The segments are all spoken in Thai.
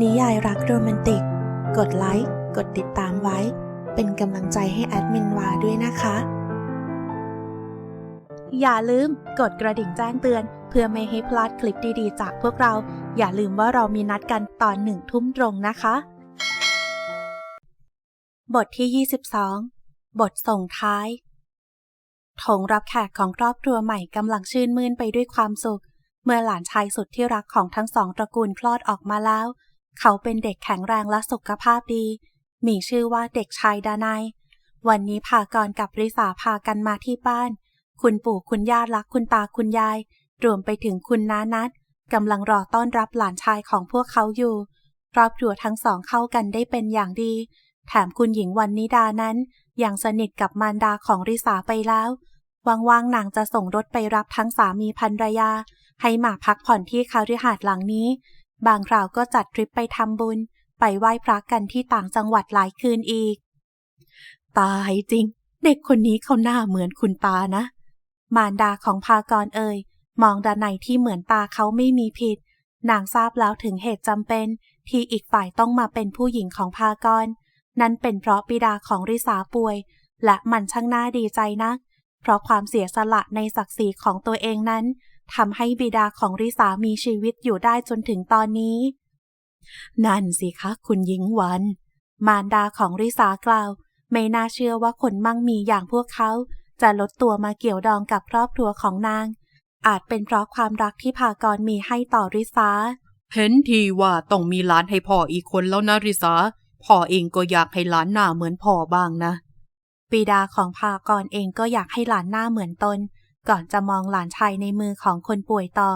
นิยายรักโรแมนติก กดไลค์ กดติดตามไว้ เป็นกำลังใจให้แอดมินวาด้วยนะคะ อย่าลืมกดกระดิ่งแจ้งเตือน เพื่อไม่ให้พลาดคลิปดีๆ จากพวกเรา อย่าลืมว่าเรามีนัดกันตอนหนึ่งทุ่มตรงนะคะ บทที่ 22 บทส่งท้ายถงรับแขกของครอบครัวใหม่กำลังชื่นมื่นไปด้วยความสุข เมื่อหลานชายสุดที่รักของทั้งสองตระกูลคลอดออกมาแล้ว เขาเป็นเด็กแข็งแรงและสุขภาพดี มีชื่อว่าเด็กชายดานายวันนี้พากรกับริสาพากันมาที่บ้าน คุณปู่คุณย่ารักคุณตาคุณยาย รวมไปถึงคุณน้านัดกำลังรอต้อนรับหลานชายของพวกเขาอยู่ครอบครัวทั้งสองเข้ากันได้เป็นอย่างดี แถมคุณหญิงวันนิดานั้น ยังสนิทกับมารดาของริสาไปแล้วว่างๆนางจะส่งรถไปรับทั้งสามีภรรยา ให้มาพักผ่อนที่คาริหาดหลังนี้ บางคราวก็จัดทริปไปทำบุญ ไปไหว้พระกันที่ต่างจังหวัดหลายคืนอีก ตายจริง เด็กคนนี้เขาหน้าเหมือนคุณตานะ มารดาของพากรเอ่ยมองดานในที่เหมือนตาเขาไม่มีผิด นางทราบแล้วถึงเหตุจำเป็น ที่อีกฝ่ายต้องมาเป็นผู้หญิงของพากร นั่นเป็นเพราะบิดาของริสาป่วย และมันช่างน่าดีใจนัก เพราะความเสียสละในศักดิ์ศรีของตัวเองนั้น ทำให้บิดาของริสามีชีวิตอยู่ได้จนถึงตอนนี้ นั่นสิคะคุณหญิงวัน มารดาของริสากล่าว ไม่น่าเชื่อว่าคนมั่งมีอย่างพวกเขา จะลดตัวมาเกี่ยวดองกับครอบครัวของนาง อาจเป็นเพราะความรักที่พากรมีให้ต่อริสาเห็นทีว่าต้องมีหลานให้พ่ออีกคนแล้วนะริสาพ่อเองก็อยากให้หลานหน้าเหมือนพ่อบ้างนะบิดาของพากรเองก็อยากให้หลานหน้าเหมือนตน ก่อนจะมองหลานชายในมือของคนป่วยต่อ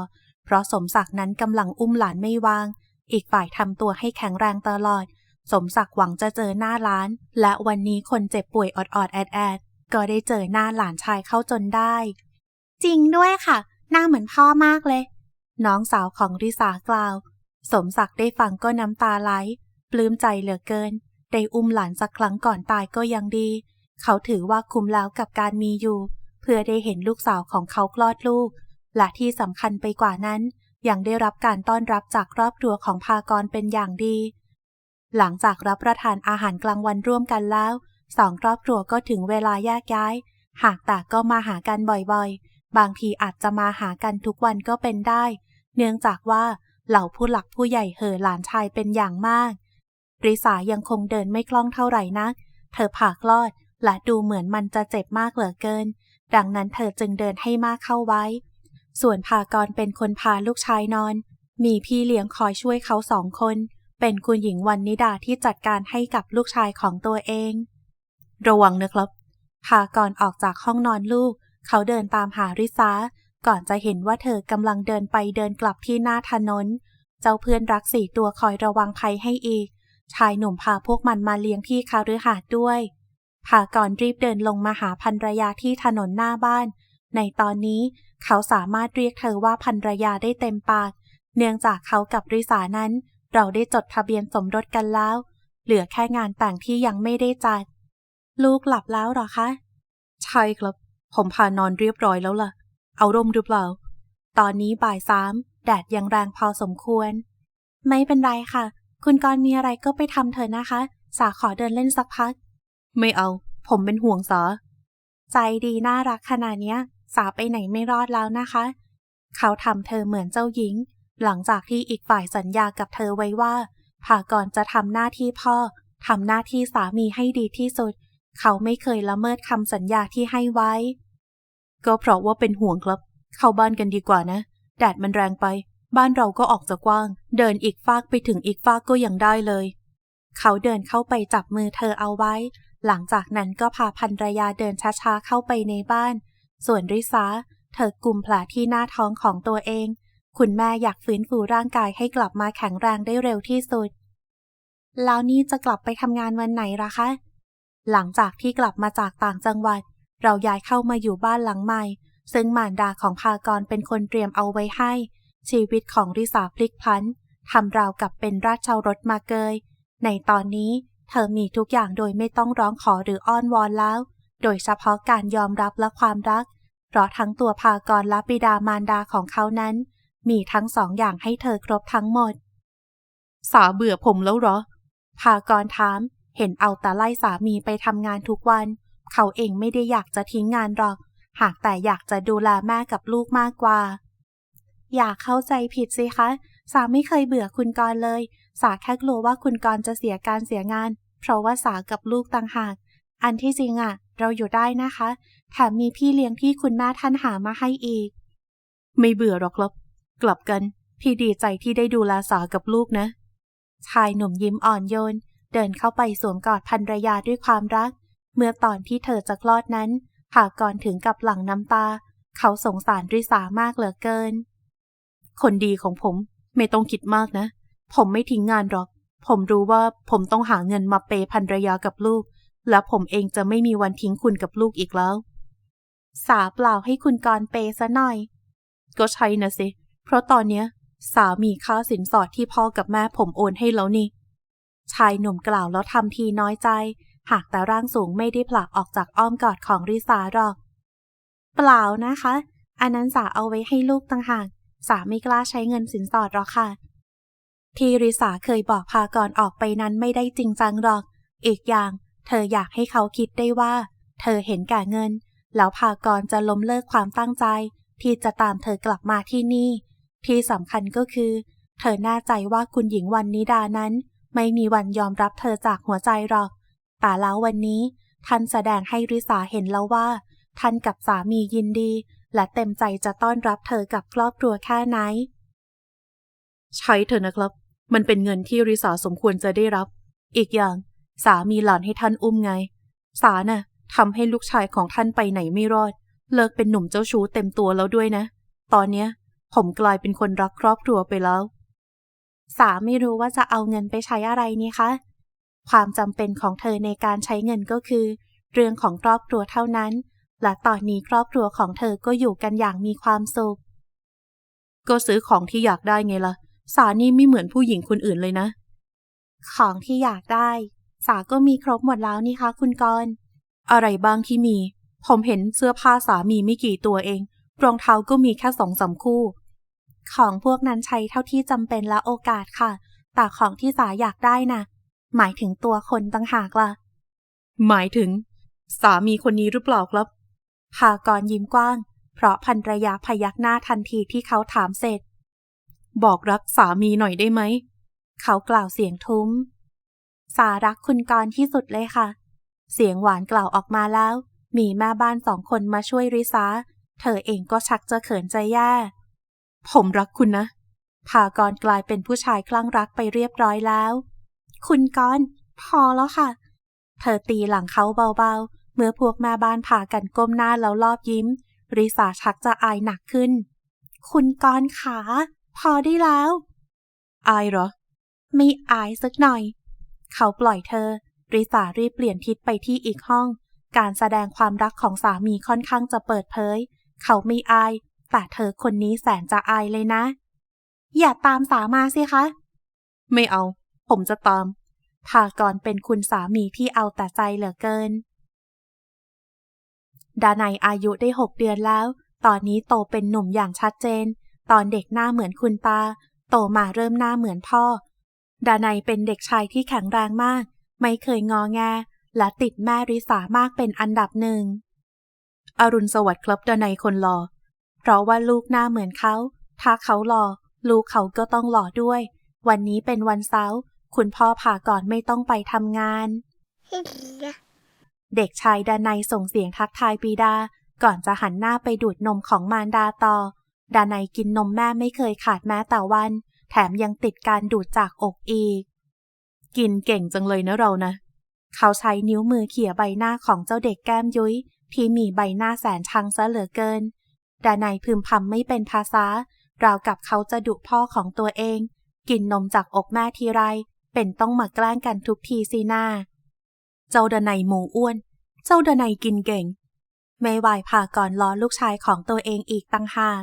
เพราะสมศักดิ์นั้นกำลังอุ้มหลานไม่วาง อีกฝ่ายทำตัวให้แข็งแรงตลอด สมศักดิ์หวังจะเจอหน้าหลาน และวันนี้คนเจ็บป่วยอดๆแอดๆก็ได้เจอหน้าหลานชายเข้าจนได้ จริงด้วยค่ะ หน้าเหมือนพ่อมากเลย น้องสาวของริสากล่าว สมศักดิ์ได้ฟังก็น้ำตาไหล ปลื้มใจเหลือเกิน ได้อุ้มหลานสักครั้งก่อนตายก็ยังดี เขาถือว่าคุ้มแล้วกับการมีอยู่เพื่อได้เห็นลูกสาวของเขาคลอดลูก และที่สำคัญไปกว่านั้น ยังได้รับการต้อนรับจากครอบครัวของพากรเป็นอย่างดี หลังจากรับประทานอาหารกลางวันร่วมกันแล้วสองครอบครัวก็ถึงเวลาแยกย้าย หากแต่ก็มาหากันบ่อยๆ บางทีอาจจะมาหากันทุกวันก็เป็นได้ เนื่องจากว่าเหล่าผู้หลักผู้ใหญ่เห่อหลานชายเป็นอย่างมากริสายังคงเดินไม่คล่องเท่าไหร่นัก เธอผ่าคลอดและดูเหมือนมันจะเจ็บมากเหลือเกิน ดังนั้นเธอจึงเดินให้มากเข้าไว้ ส่วนพากรเป็นคนพาลูกชายนอน มีพี่เลี้ยงคอยช่วยเขาสองคน เป็นคุณหญิงวันนิดาที่จัดการให้กับลูกชายของตัวเอง ระวังนะครับพากรออกจากห้องนอนลูก เขาเดินตามหาริสาก่อนจะเห็นว่าเธอกำลังเดินไปเดินกลับที่หน้าถนน เจ้าเพื่อนรักสี่ตัวคอยระวังภัยให้อีก ชายหนุ่มพาพวกมันมาเลี้ยงที่คาฤหาสน์ด้วย พากรรีบเดินลงมาหาพันรยาที่ถนนหน้าบ้าน ในตอนนี้เขาสามารถเรียกเธอว่าพันรยาได้เต็มปาก เนื่องจากเขากับริสานั้น เราได้จดทะเบียนสมรสกันแล้ว เหลือแค่งานแต่งที่ยังไม่ได้จัด ลูกหลับแล้วหรอคะ ใช่ครับ ผมพานอนเรียบร้อยแล้วล่ะ เอาร่มหรือเปล่า ตอนนี้บ่ายสามแดดยังแรงพอสมควร ไม่เป็นไรค่ะ คุณกรมีอะไรก็ไปทำเถอะนะคะ สาขอเดินเล่นสักพัก ไม่เอา ผมเป็นห่วงสา ใจดีน่ารักขนาดเนี้ย สาไปไหนไม่รอดแล้วนะคะ เขาทำเธอเหมือนเจ้าหญิง หลังจากที่อีกฝ่ายสัญญากับเธอไว้ว่าพากรจะทำหน้าที่พ่อทำหน้าที่สามีให้ดีที่สุด เขาไม่เคยละเมิดคำสัญญาที่ให้ไว้ ก็เพราะว่าเป็นห่วงครับ เข้าบ้านกันดีกว่านะ แดดมันแรงไป บ้านเราก็ออกจะกว้าง เดินอีกฟากไปถึงอีกฟากก็ยังได้เลย เขาเดินเข้าไปจับมือเธอเอาไว้ หลังจากนั้นก็พาพันรยาเดินช้าๆเข้าไปในบ้าน ส่วนริสาเธอกุมแผลที่หน้าท้องของตัวเอง คุณแม่อยากฟื้นฟูร่างกายให้กลับมาแข็งแรงได้เร็วที่สุด แล้วนี่จะกลับไปทำงานวันไหนล่ะคะ หลังจากที่กลับมาจากต่างจังหวัด เราย้ายเข้ามาอยู่บ้านหลังใหม่ ซึ่งมารดาของพากรเป็นคนเตรียมเอาไว้ให้ ชีวิตของริสาพลิกพลันทำราวกับเป็นราชเชารถมาเกย ในตอนนี้ เธอมีทุกอย่างโดยไม่ต้องร้องขอหรืออ้อนวอนแล้ว โดยเฉพาะการยอมรับและความรัก เพราะทั้งตัวพากรและบิดามารดาของเขานั้น มีทั้งสองอย่างให้เธอครบทั้งหมด สาเบื่อผมแล้วเหรอ พากรถาม เห็นเอาแต่ไล่สามีไปทำงานทุกวัน เขาเองไม่ได้อยากจะทิ้งงานหรอก หากแต่อยากจะดูแลแม่กับลูกมากกว่า อย่าเข้าใจผิดสิคะ สาไม่เคยเบื่อคุณกรณ์เลย สาแค่กลัวว่าคุณกรณ์จะเสียการเสียงาน เพราะว่าสากับลูกต่างหาก อันที่จริงอะเราอยู่ได้นะคะ แถมมีพี่เลี้ยงที่คุณแม่ท่านหามาให้อีก ไม่เบื่อหรอกครับ กลับกัน พี่ดีใจที่ได้ดูแลสากับลูกนะ ชายหนุ่มยิ้มอ่อนโยน เดินเข้าไปสวมกอดภรรยาด้วยความรัก เมื่อตอนที่เธอจะคลอดนั้นหากก่อนถึงกับหลั่งน้ำตา เขาสงสารริสามากเหลือเกิน คนดีของผม ไม่ต้องคิดมากนะ ผมไม่ทิ้งงานหรอก ผมรู้ว่าผมต้องหาเงินมาเปย์ภรรยากับลูก และผมเองจะไม่มีวันทิ้งคุณกับลูกอีกแล้ว สาเปล่าให้คุณกรเปย์ซะหน่อย ก็ใช่นะสิ เพราะตอนเนี้ย สามีค่าสินสอดที่พ่อกับแม่ผมโอนให้แล้วนี่ ชายหนุ่มกล่าวแล้วทำทีน้อยใจ หากแต่ร่างสูงไม่ได้ผลักออกจากอ้อมกอดของริสาหรอก เปล่านะคะอันนั้นสาเอาไว้ให้ลูกต่างหาก สาไม่กล้าใช้เงินสินสอดหรอกค่ะ ที่ริสาเคยบอกพากรออกไปนั้นไม่ได้จริงจังหรอก อีกอย่าง เธออยากให้เขาคิดได้ว่า เธอเห็นแก่เงิน แล้วพากรจะล้มเลิกความตั้งใจ ที่จะตามเธอกลับมาที่นี่ ที่สำคัญก็คือ เธอแน่ใจว่าคุณหญิงวันนิดานั้น ไม่มีวันยอมรับเธอจากหัวใจหรอก แต่แล้ววันนี้ท่านแสดงให้ริสาเห็นแล้วว่า ท่านกับสามียินดี และเต็มใจจะต้อนรับเธอกับครอบครัวแค่ไหน ใช้เถอนะครับ มันเป็นเงินที่ริสาสมควรจะได้รับ อีกอย่าง สามีหลานให้ท่านอุ้มไง สาน่ะทำให้ลูกชายของท่านไปไหนไม่รอด เลิกเป็นหนุ่มเจ้าชู้เต็มตัวแล้วด้วยนะ ตอนเนี้ย ผมกลายเป็นคนรักครอบครัวไปแล้ว สาไม่รู้ว่าจะเอาเงินไปใช้อะไรนี่คะ ความจำเป็นของเธอในการใช้เงินก็คือ เรื่องของครอบครัวเท่านั้น และตอนนี้ครอบครัวของเธอก็อยู่กันอย่างมีความสุข ก็ซื้อของที่อยากได้ไงล่ะ สานี่ไม่เหมือนผู้หญิงคนอื่นเลยนะ ของที่อยากได้ สาก็มีครบหมดแล้วนี่คะ คุณกรณ์อะไรบ้างที่มี ผมเห็นเสื้อผ้าสามีไม่กี่ตัวเอง รองเท้าก็มีแค่สองสามคู่ ของพวกนั้นใช้เท่าที่จำเป็นและโอกาสค่ะ แต่ของที่สาอยากได้นะ่ะ หมายถึงตัวคนต่างหากล่ะ หมายถึง สามีคนนี้หรือเปล่าครับ พากรยิ้มกว้าง เพราะภรรยาพยักหน้าทันทีที่เขาถามเสร็จ บอกรักสามีหน่อยได้ไหม เขากล่าวเสียงทุ้ม สารักคุณกรที่สุดเลยค่ะ เสียงหวานกล่าวออกมาแล้ว มีแม่บ้านสองคนมาช่วยริซาเธอเองก็ชักจะเขินใจแย่ ผมรักคุณนะ พากรกลายเป็นผู้ชายคลั่งรักไปเรียบร้อยแล้ว คุณกรพอแล้วค่ะ เธอตีหลังเขาเบาๆ เมื่อพวกแม่บ้านพากันก้มหน้าแล้วรอบยิ้ม ริสาชักจะอายหนักขึ้น คุณกรณ์ขา พอได้แล้ว อายเหรอ ไม่อายสักหน่อย เขาปล่อยเธอ ริสารีบเปลี่ยนทิศไปที่อีกห้อง การแสดงความรักของสามีค่อนข้างจะเปิดเผย เขาไม่อาย แต่เธอคนนี้แสนจะอายเลยนะ อย่าตามสามาสิคะ ไม่เอา ผมจะตามพากรเป็นคุณสามีที่เอาแต่ใจเหลือเกิน ดานัยอายุได้หกเดือนแล้ว ตอนนี้โตเป็นหนุ่มอย่างชัดเจน ตอนเด็กหน้าเหมือนคุณตา โตมาเริ่มหน้าเหมือนพ่อ ดานัยเป็นเด็กชายที่แข็งแรงมาก ไม่เคยงอแง และติดแม่ริสามากเป็นอันดับหนึ่ง อรุณสวัสดิ์ครับดานัยคนหล่อ เพราะว่าลูกหน้าเหมือนเขา ถ้าเขาหล่อ ลูกเขาก็ต้องหล่อด้วย วันนี้เป็นวันเสาร์ คุณพ่อพาก่อนไม่ต้องไปทำงาน เด็กชายดานัยส่งเสียงทักทายปีดา ก่อนจะหันหน้าไปดูดนมของมารดาต่อ ดานัยกินนมแม่ไม่เคยขาดแม้แต่วัน แถมยังติดการดูดจากอกอีก กินเก่งจังเลยนะเรานะ เขาใช้นิ้วมือเขี่ยใบหน้าของเจ้าเด็กแก้มยุ้ย ที่มีใบหน้าแสนชังซะเหลือเกิน ดานัยพึมพำไม่เป็นภาษาราวกับเขาจะดุพ่อของตัวเอง กินนมจากอกแม่ทีไร เป็นต้องมาแกล้งกันทุกทีสิหน้า เจ้าดานัยหมูอ้วน เจ้าดานัยกินเก่ง ไม่ไหวพาก่อนล้อลูกชายของตัวเองอีกตั้งหาก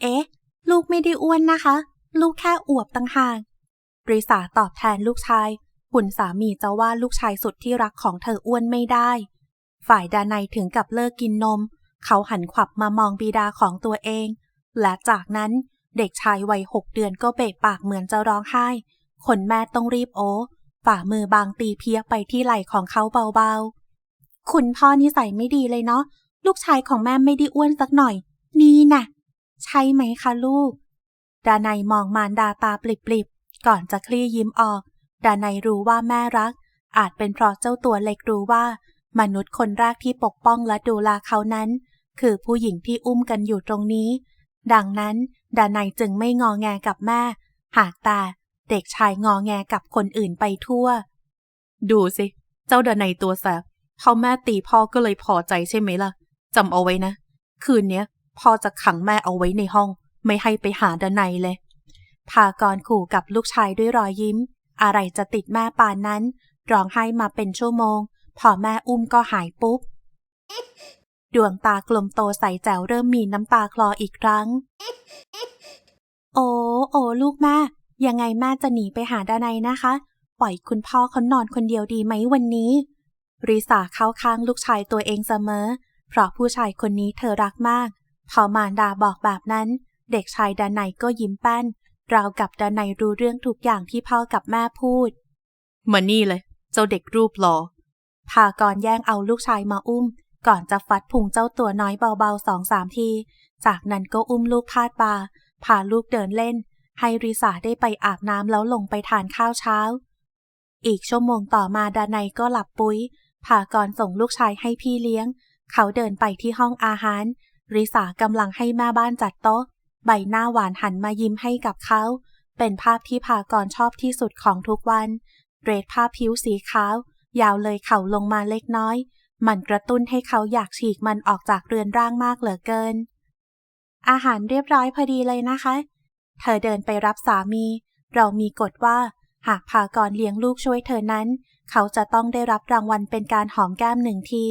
เอ๊ะ ลูกไม่ได้อ้วนนะคะ ลูกแค่อวบตั้งหากริสาตอบแทนลูกชายคุณสามีจะว่าลูกชายสุดที่รักของเธออ้วนไม่ได้ ฝ่ายดานัยถึงกับเลิกกินนม เขาหันขวับมามองบิดาของตัวเอง และจากนั้นเด็กชายวัยหกเดือนก็เบะปากเหมือนจะร้องไห้ คนแม่ต้องรีบโอ้ ฝ่ามือบางตีเพียไปที่ไหล่ของเขาเบาๆ คุณพ่อนิสัยไม่ดีเลยเนาะ ลูกชายของแม่ไม่ได้อ้วนสักหน่อย นี่น่ะ ใช่ไหมคะลูก ดานัยมองมารดาตาปลิบๆ ก่อนจะคลี่ยิ้มออก ดานัยรู้ว่าแม่รัก อาจเป็นเพราะเจ้าตัวเล็กรู้ว่า มนุษย์คนแรกที่ปกป้องและดูแลเขานั้น คือผู้หญิงที่อุ้มกันอยู่ตรงนี้ ดังนั้น ดานัยจึงไม่งอแงกับแม่ หากแต่ เด็กชายงอแงกับคนอื่นไปทั่ว ดูสิ เจ้าดนัยตัวแสบพ่อแม่ตีพ่อก็เลยพอใจใช่ไหมล่ะจำเอาไว้นะ คืนเนี้ยพ่อจะขังแม่เอาไว้ในห้อง ไม่ให้ไปหาดนัยเลยพากรขู่กับลูกชายด้วยรอยยิ้ม อะไรจะติดแม่ปานนั้นร้องไห้มาเป็นชั่วโมง พอแม่อุ้มก็หายปุ๊บ ดวงตากลมโตใสแจ๋วเริ่มมีน้ำตาคลออีกครั้ง โอ้โอ้ลูกแม่ ยังไงแม่จะหนีไปหาดานัยนะคะ ปล่อยคุณพ่อเขานอนคนเดียวดีไหมวันนี้ ริสาเข้าข้างลูกชายตัวเองเสมอ เพราะผู้ชายคนนี้เธอรักมาก พอมารดาบอกแบบนั้น เด็กชายดานัยก็ยิ้มแป้น ราวกับดานัยรู้เรื่องทุกอย่างที่พ่อกับแม่พูดมานี่เลย เจ้าเด็กรูปหลอ่อพากรแย่งเอาลูกชายมาอุ้ม ก่อนจะฟัดพุงเจ้าตัวน้อยเบาๆสองสามที จากนั้นก็อุ้มลูกพาดบาพาลูกเดินเล่น ให้ริสาได้ไปอาบน้ำแล้วลงไปทานข้าวเช้า อีกชั่วโมงต่อมาดานัยก็หลับปุ้ยพากรส่งลูกชายให้พี่เลี้ยง เขาเดินไปที่ห้องอาหาร ริสากำลังให้แม่บ้านจัดโต๊ะ ใบหน้าหวานหันมายิ้มให้กับเขา เป็นภาพที่พากรชอบที่สุดของทุกวัน เรดผ้าผิวสีขาวยาวเลยเข่าลงมาเล็กน้อย มันกระตุ้นให้เขาอยากฉีกมันออกจากเรือนร่างมากเหลือเกิน อาหารเรียบร้อยพอดีเลยนะคะ เธอเดินไปรับสามี เรามีกฎว่า หากพากรเลี้ยงลูกช่วยเธอนั้น เขาจะต้องได้รับรางวัลเป็นการหอมแก้มหนึ่งที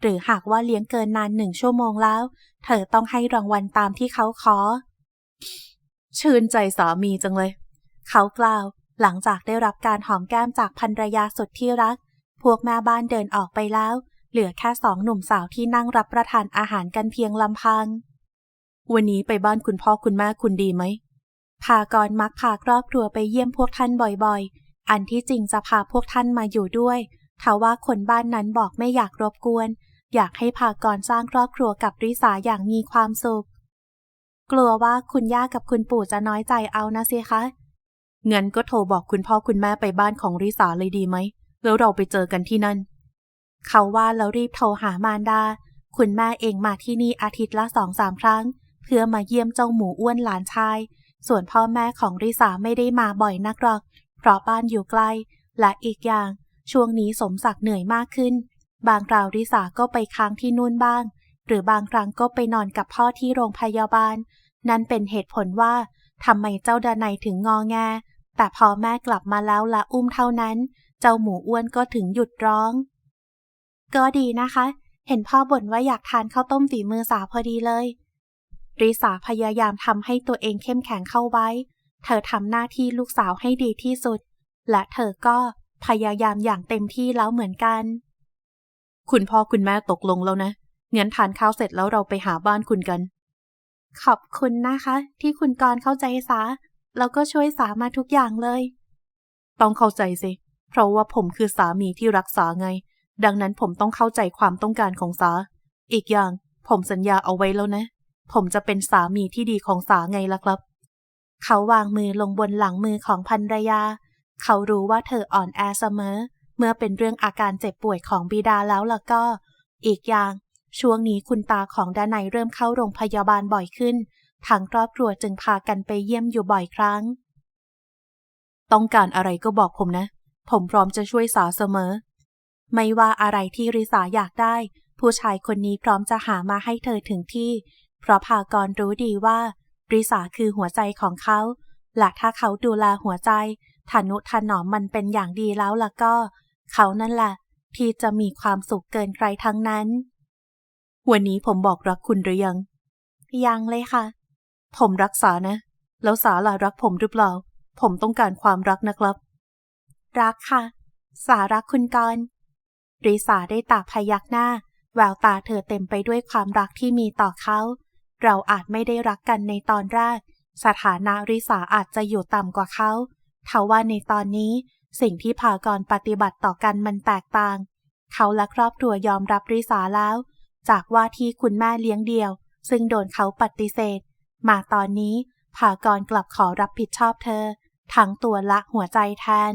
หรือหากว่าเลี้ยงเกินนานหนึ่งชั่วโมงแล้ว เธอต้องให้รางวัลตามที่เขาขอ ชื่นใจสามีจังเลย เขากล่าว หลังจากได้รับการหอมแก้มจากภรรยาสุดที่รัก พวกแม่บ้านเดินออกไปแล้ว เหลือแค่สองหนุ่มสาวที่นั่งรับประทานอาหารกันเพียงลำพังวันนี้ไปบ้านคุณพ่อคุณแม่คุณดีไหม พากรมักพาครอบครัวไปเยี่ยมพวกท่านบ่อยๆ อันที่จริงจะพาพวกท่านมาอยู่ด้วยทว่าคนบ้านนั้นบอกไม่อยากรบกวน อยากให้พากรสร้างครอบครัวกับริสาอย่างมีความสุข กลัวว่าคุณย่ากับคุณปู่จะน้อยใจเอานะสิคะ งั้นก็โทรบอกคุณพ่อคุณแม่ไปบ้านของริสาเลยดีไหม แล้วเราไปเจอกันที่นั่น เขาว่าแล้วรีบโทรหามารดา คุณแม่เองมาที่นี่อาทิตย์ละสองสามครั้ง เพื่อมาเยี่ยมเจ้าหมูอ้วนหลานชาย ส่วนพ่อแม่ของริสาไม่ได้มาบ่อยนักหรอก เพราะบ้านอยู่ไกล และอีกอย่าง ช่วงนี้สมศักดิ์เหนื่อยมากขึ้น บางคราวริสาก็ไปค้างที่นู่นบ้าง หรือบางครั้งก็ไปนอนกับพ่อที่โรงพยาบาล นั่นเป็นเหตุผลว่าทำไมเจ้าดานัยถึงงอแง แต่พอแม่กลับมาแล้วละอุ้มเท่านั้น เจ้าหมูอ้วนก็ถึงหยุดร้อง ก็ดีนะคะ เห็นพ่อบ่นว่าอยากทานข้าวต้มฝีมือสาพอดีเลย ริสาพยายามทำให้ตัวเองเข้มแข็งเข้าไว้ เธอทำหน้าที่ลูกสาวให้ดีที่สุด และเธอก็พยายามอย่างเต็มที่แล้วเหมือนกัน คุณพ่อคุณแม่ตกลงแล้วนะงั้นทานข้าวเสร็จแล้วเราไปหาบ้านคุณกัน ขอบคุณนะคะ ที่คุณกรณ์เข้าใจสา แล้วก็ช่วยสามาทุกอย่างเลย ต้องเข้าใจสิ เพราะว่าผมคือสามีที่รักษาไง ดังนั้นผมต้องเข้าใจความต้องการของสา อีกอย่างผมสัญญาเอาไว้แล้วนะ ผมจะเป็นสามีที่ดีของสาไงล่ะครับ เขาวางมือลงบนหลังมือของภรรยา เขารู้ว่าเธออ่อนแอเสมอ เมื่อเป็นเรื่องอาการเจ็บป่วยของบิดาแล้วล่ะก็ อีกอย่าง ช่วงนี้คุณตาของดานัยเริ่มเข้าโรงพยาบาลบ่อยขึ้น ทางครอบครัวจึงพากันไปเยี่ยมอยู่บ่อยครั้ง ต้องการอะไรก็บอกผมนะ ผมพร้อมจะช่วยสาเสมอ ไม่ว่าอะไรที่ริสาอยากได้ ผู้ชายคนนี้พร้อมจะหามาให้เธอถึงที่ เพราะพากรรู้ดีว่าริสาคือหัวใจของเขาและถ้าเขาดูแลหัวใจทนุถนอมมันเป็นอย่างดีแล้วล่ะก็ เขานั่นแหละที่จะมีความสุขเกินใครทั้งนั้น วันนี้ผมบอกรักคุณหรือยัง ยังเลยค่ะ ผมรักษานะ แล้วสาล่ะรักผมหรือเปล่า ผมต้องการความรักนะครับ รักค่ะ สารักคุณกรณ์ริสาได้ตาพยักหน้า แววตาเธอเต็มไปด้วยความรักที่มีต่อเขา เราอาจไม่ได้รักกันในตอนแรก สถานะริสาอาจจะอยู่ต่ำกว่าเขาทว่าในตอนนี้สิ่งที่พากรปฏิบัติต่อกันมันแตกต่าง เขาและครอบครัวยอมรับริสาแล้ว จากว่าที่คุณแม่เลี้ยงเดี่ยว ซึ่งโดนเขาปฏิเสธ มาตอนนี้พากรกลับขอรับผิดชอบเธอ ทั้งตัวและหัวใจแทน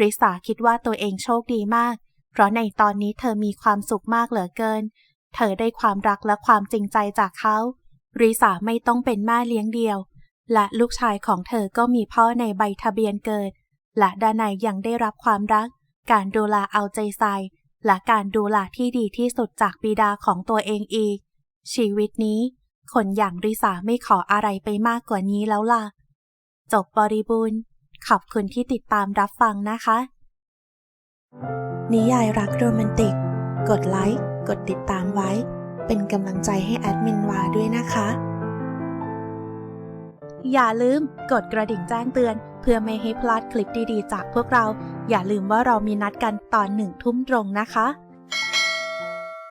ริสาคิดว่าตัวเองโชคดีมาก เพราะในตอนนี้เธอมีความสุขมากเหลือเกิน เธอได้ความรักและความจริงใจจากเขา ริสาไม่ต้องเป็นแม่เลี้ยงเดียว และลูกชายของเธอก็มีพ่อในใบทะเบียนเกิด และดานายยังได้รับความรัก การดูแลเอาใจใส่และการดูแลที่ดีที่สุดจากบิดาของตัวเองอีก ชีวิตนี้ คนอย่างริสาไม่ขออะไรไปมากกว่านี้แล้วล่ะ จบบริบูรณ์ ขอบคุณที่ติดตามรับฟังนะคะ นิยายรักโรแมนติก กดไลค์ กดติดตามไว้ เป็นกำลังใจให้แอดมินวาด้วยนะคะ อย่าลืมกดกระดิ่งแจ้งเตือน เพื่อไม่ให้พลาดคลิปดีๆ จากพวกเรา อย่าลืมว่าเรามีนัดกันตอนหนึ่งทุ่มตรงนะคะ